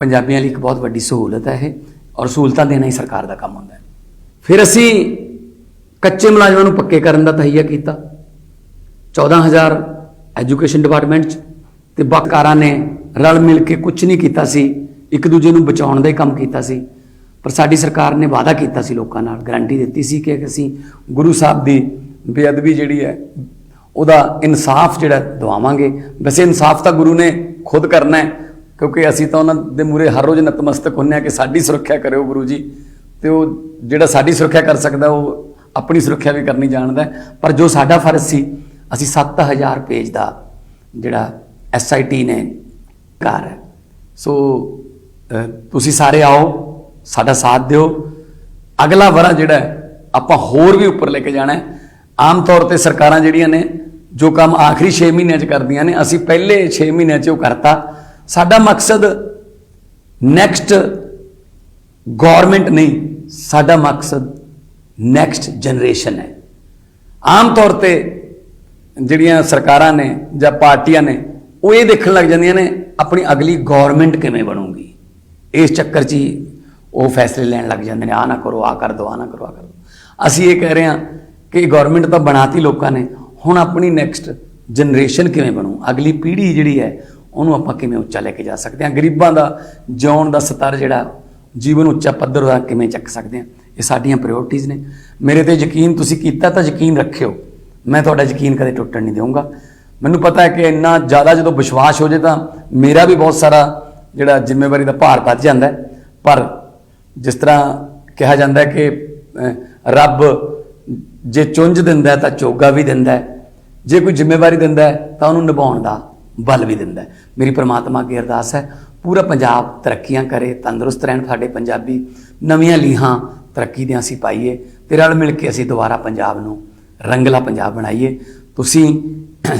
ਪੰਜਾਬੀਆਂ ਲਈ ਇੱਕ ਬਹੁਤ ਵੱਡੀ ਸਹੂਲਤ ਹੈ ਇਹ, ਔਰ ਸਹੂਲਤਾਂ ਦੇਣਾ ਹੀ ਸਰਕਾਰ ਦਾ ਕੰਮ ਹੁੰਦਾ ਹੈ। ਫਿਰ ਅਸੀਂ ਕੱਚੇ ਮੁਲਾਜ਼ਮਾਂ ਨੂੰ ਪੱਕੇ ਕਰਨ ਦਾ ਤਹਈਆ ਕੀਤਾ। 14000 ਐਜੂਕੇਸ਼ਨ ਡਿਪਾਰਟਮੈਂਟ 'ਚ ਤੇ ਬਾਕਾਰਾਂ ਨੇ ਰਲ ਮਿਲ ਕੇ ਕੁਝ ਨਹੀਂ ਕੀਤਾ ਸੀ, ਇੱਕ ਦੂਜੇ ਨੂੰ ਬਚਾਉਣ ਦਾ ਹੀ ਕੰਮ ਕੀਤਾ ਸੀ। ਪਰ ਸਾਡੀ ਸਰਕਾਰ ਨੇ ਵਾਅਦਾ ਕੀਤਾ ਸੀ ਲੋਕਾਂ ਨਾਲ, ਗਰੰਟੀ ਦਿੱਤੀ ਸੀ ਕਿ ਅਸੀਂ ਗੁਰੂ ਸਾਹਿਬ ਦੀ ਬੇਅਦਬੀ ਜਿਹੜੀ ਹੈ, ਉਹਦਾ ਇਨਸਾਫ ਜਿਹੜਾ ਦਵਾਵਾਂਗੇ। ਵੈਸੇ ਇਨਸਾਫ ਤਾਂ ਗੁਰੂ ਨੇ ਖੁਦ ਕਰਨਾ ਹੈ ਕਿਉਂਕਿ ਅਸੀਂ ਤਾਂ ਉਹਨਾਂ ਦੇ ਮੂਰੇ ਹਰ ਰੋਜ਼ ਨਤਮਸਤਕ ਹੁੰਨੇ ਆ ਕਿ ਸਾਡੀ ਸੁਰੱਖਿਆ ਕਰਿਓ ਗੁਰੂ ਜੀ। ਤੇ ਉਹ ਜਿਹੜਾ ਸਾਡੀ ਸੁਰੱਖਿਆ ਕਰ ਸਕਦਾ, ਉਹ ਆਪਣੀ ਸੁਰੱਖਿਆ ਵੀ ਕਰਨੀ ਜਾਣਦਾ ਪਰ ਜੋ ਸਾਡਾ ਫਰਜ਼ ਸੀ, ਅਸੀਂ 7000 ਪੇਜ ਦਾ ਜਿਹੜਾ ਐਸਆਈਟੀ ਨੇ ਘਰ ਹੈ। ਸੋ ਤੁਸੀਂ ਸਾਰੇ ਆਓ, ਸਾਡਾ ਸਾਥ ਦਿਓ। ਅਗਲਾ ਵਰਾ ਜਿਹੜਾ ਆਪਾਂ ਹੋਰ ਵੀ ਉੱਪਰ ਲੈ ਕੇ ਜਾਣਾ ਹੈ। ਆਮ ਤੌਰ ਤੇ ਸਰਕਾਰਾਂ ਜਿਹੜੀਆਂ ਨੇ, ਜੋ ਕੰਮ ਆਖਰੀ 6 ਮਹੀਨਿਆਂ 'ਚ ਕਰਦੀਆਂ ਨੇ, ਅਸੀਂ ਪਹਿਲੇ 6 ਮਹੀਨਿਆਂ 'ਚ ਉਹ ਕਰਤਾ। ਸਾਡਾ ਮਕਸਦ ਨੈਕਸਟ ਗਵਰਨਮੈਂਟ ਨਹੀਂ, ਸਾਡਾ ਮਕਸਦ ਨੈਕਸਟ ਜਨਰੇਸ਼ਨ ਹੈ। ਆਮ ਤੌਰ ਤੇ ਜਿਹੜੀਆਂ ਸਰਕਾਰਾਂ ਨੇ ਜਾਂ ਪਾਰਟੀਆਂ ਨੇ, ਉਹ ਇਹ ਦੇਖਣ ਲੱਗ ਜਾਂਦੀਆਂ ਨੇ, ਆਪਣੀ ਅਗਲੀ ਗਵਰਨਮੈਂਟ ਕਿਵੇਂ ਬਣੂਗੀ। ਇਸ ਚੱਕਰ 'ਚ ਹੀ ਉਹ ਫੈਸਲੇ ਲੈਣ ਲੱਗ ਜਾਂਦੇ ਨੇ ਆ ਨਾ ਕਰੋ ਆ ਕਰ ਦੋ ਆ ਨਾ ਕਰੋ ਆ ਕਰ ਦੋ। ਅਸੀਂ ਇਹ ਕਹਿ ਰਹੇ ਹਾਂ ਕਿ ਗਵਰਨਮੈਂਟ ਤਾਂ ਬਣਾਤੀ ਲੋਕਾਂ ਨੇ, ਹੁਣ ਆਪਣੀ ਨੈਕਸਟ ਜਨਰੇਸ਼ਨ ਕਿਵੇਂ ਬਣੂ? ਅਗਲੀ ਪੀੜ੍ਹੀ ਜਿਹੜੀ ਹੈ ਉਹਨੂੰ ਆਪਾਂ ਕਿਵੇਂ ਉੱਚਾ ਲੈ ਕੇ ਜਾ ਸਕਦੇ ਹਾਂ? ਗਰੀਬਾਂ ਦਾ ਜਿਉਣ ਦਾ ਸਤਰ ਜਿਹੜਾ ਜੀਵਨ ਉੱਚਾ ਪੱਧਰ ਦਾ ਕਿਵੇਂ ਚੱਕ ਸਕਦੇ ਹਾਂ? ਇਹ ਸਾਡੀਆਂ ਪ੍ਰਾਇੋਰਟੀਆਂ ਨੇ। ਮੇਰੇ ਤੇ ਯਕੀਨ ਤੁਸੀਂ ਕੀਤਾ ਤਾਂ ਯਕੀਨ ਰੱਖਿਓ। ਮੈਂ ਤੁਹਾਡਾ ਯਕੀਨ ਕਦੇ ਟੁੱਟਣ ਨਹੀਂ ਦੇਵਾਂਗਾ ਮੈਨੂੰ ਪਤਾ ਹੈ ਕਿ ਇੰਨਾ ਜ਼ਿਆਦਾ ਜਦੋਂ ਵਿਸ਼ਵਾਸ ਹੋ ਜੇ ਤਾਂ ਮੇਰਾ ਵੀ ਬਹੁਤ ਸਾਰਾ ਜਿਹੜਾ ਜ਼ਿੰਮੇਵਾਰੀ ਦਾ ਭਾਰ ਵੱਧ ਜਾਂਦਾ ਪਰ ਜਿਸ ਤਰ੍ਹਾਂ ਕਿਹਾ ਜਾਂਦਾ ਹੈ ਕਿ ਰੱਬ ਜੇ ਚੁੰਝ ਦਿੰਦਾ ਤਾਂ ਚੋਗਾ ਵੀ ਦਿੰਦਾ ਜੇ ਕੋਈ ਜ਼ਿੰਮੇਵਾਰੀ ਦਿੰਦਾ ਤਾਂ ਉਹਨੂੰ ਨਿਭਾਉਣ ਦਾ ਬਲ ਵੀ ਦਿੰਦਾ ਹੈ। ਮੇਰੀ ਪ੍ਰਮਾਤਮਾ ਅੱਗੇ ਅਰਦਾਸ ਹੈ, ਪੂਰਾ ਪੰਜਾਬ ਤਰੱਕੀਆਂ ਕਰੇ, ਤੰਦਰੁਸਤ ਰਹਿਣ ਸਾਡੇ ਪੰਜਾਬੀ, ਨਵੀਆਂ ਲੀਹਾਂ ਤਰੱਕੀ ਦੀਆਂ ਅਸੀਂ ਪਾਈਏ ਤੇ ਰਲ ਮਿਲ ਕੇ ਅਸੀਂ ਦੁਬਾਰਾ ਪੰਜਾਬ ਨੂੰ ਰੰਗਲਾ ਪੰਜਾਬ ਬਣਾਈਏ। ਤੁਸੀਂ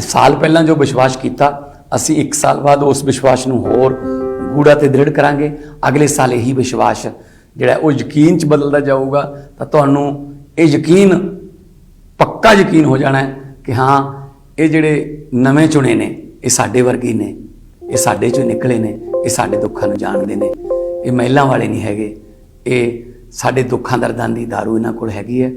ਸਾਲ ਪਹਿਲਾਂ ਜੋ ਵਿਸ਼ਵਾਸ ਕੀਤਾ, ਅਸੀਂ 1 ਸਾਲ ਬਾਅਦ ਉਸ ਵਿਸ਼ਵਾਸ ਨੂੰ ਹੋਰ ਗੂੜਾ ਤੇ ਦ੍ਰਿੜ ਕਰਾਂਗੇ। ਅਗਲੇ ਸਾਲ ਇਹੀ ਵਿਸ਼ਵਾਸ ਜਿਹੜਾ ਉਹ ਯਕੀਨ ਚ ਬਦਲਦਾ ਜਾਊਗਾ, ਤਾਂ ਤੁਹਾਨੂੰ ਇਹ ਯਕੀਨ ਪੱਕਾ ਯਕੀਨ ਹੋ ਜਾਣਾ ਹੈ ਕਿ ਹਾਂ, ਇਹ ਜਿਹੜੇ ਨਵੇਂ ਚੁਣੇ ਨੇ ਇਹ ਸਾਡੇ ਵਰਗੇ ਨੇ, ਇਹ ਸਾਡੇ ਚੋਂ ਨਿਕਲੇ ਨੇ, ਇਹ ਸਾਡੇ ਦੁੱਖਾਂ ਨੂੰ ਜਾਣਦੇ ਨੇ। ਇਹ ਮਹਿਲਾਂ ਵਾਲੇ ਨਹੀਂ ਹੈਗੇ। ਇਹ ਸਾਡੇ ਦੁੱਖਾਂ ਦਰਦਾਂ ਦੀ दारू ਇਹਨਾਂ ਕੋਲ ਹੈਗੀ ਹੈ।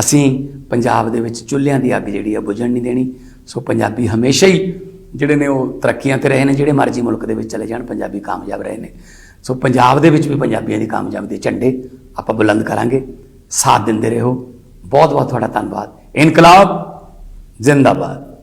ਅਸੀਂ ਪੰਜਾਬ ਦੇ ਵਿੱਚ ਚੁੱਲ੍ਹਿਆਂ ਦੀ ਅੱਗ ਜਿਹੜੀ ਆ ਬੁਝਣ ਨਹੀਂ ਦੇਣੀ। ਸੋ ਪੰਜਾਬੀ ਹਮੇਸ਼ਾ ਹੀ ਜਿਹੜੇ ਨੇ ਉਹ ਤਰੱਕੀਆਂ ਤੇ ਰਹੇ ਨੇ, ਜਿਹੜੇ ਮਰਜ਼ੀ ਮੁਲਕ ਦੇ ਵਿੱਚ ਚਲੇ ਜਾਣ, ਪੰਜਾਬੀ ਕਾਮਯਾਬ ਰਹੇ ਨੇ। ਸੋ ਪੰਜਾਬ ਦੇ ਵਿੱਚ ਵੀ ਪੰਜਾਬੀਆਂ ਦੀ ਕਾਮਯਾਬੀ ਦੇ ਝੰਡੇ ਆਪਾਂ ਬੁਲੰਦ ਕਰਾਂਗੇ। ਸਾਥ ਦਿੰਦੇ ਰਹੋ। ਬਹੁਤ ਬਹੁਤ ਤੁਹਾਡਾ ਧੰਨਵਾਦ। ਇਨਕਲਾਬ ਜ਼ਿੰਦਾਬਾਦ।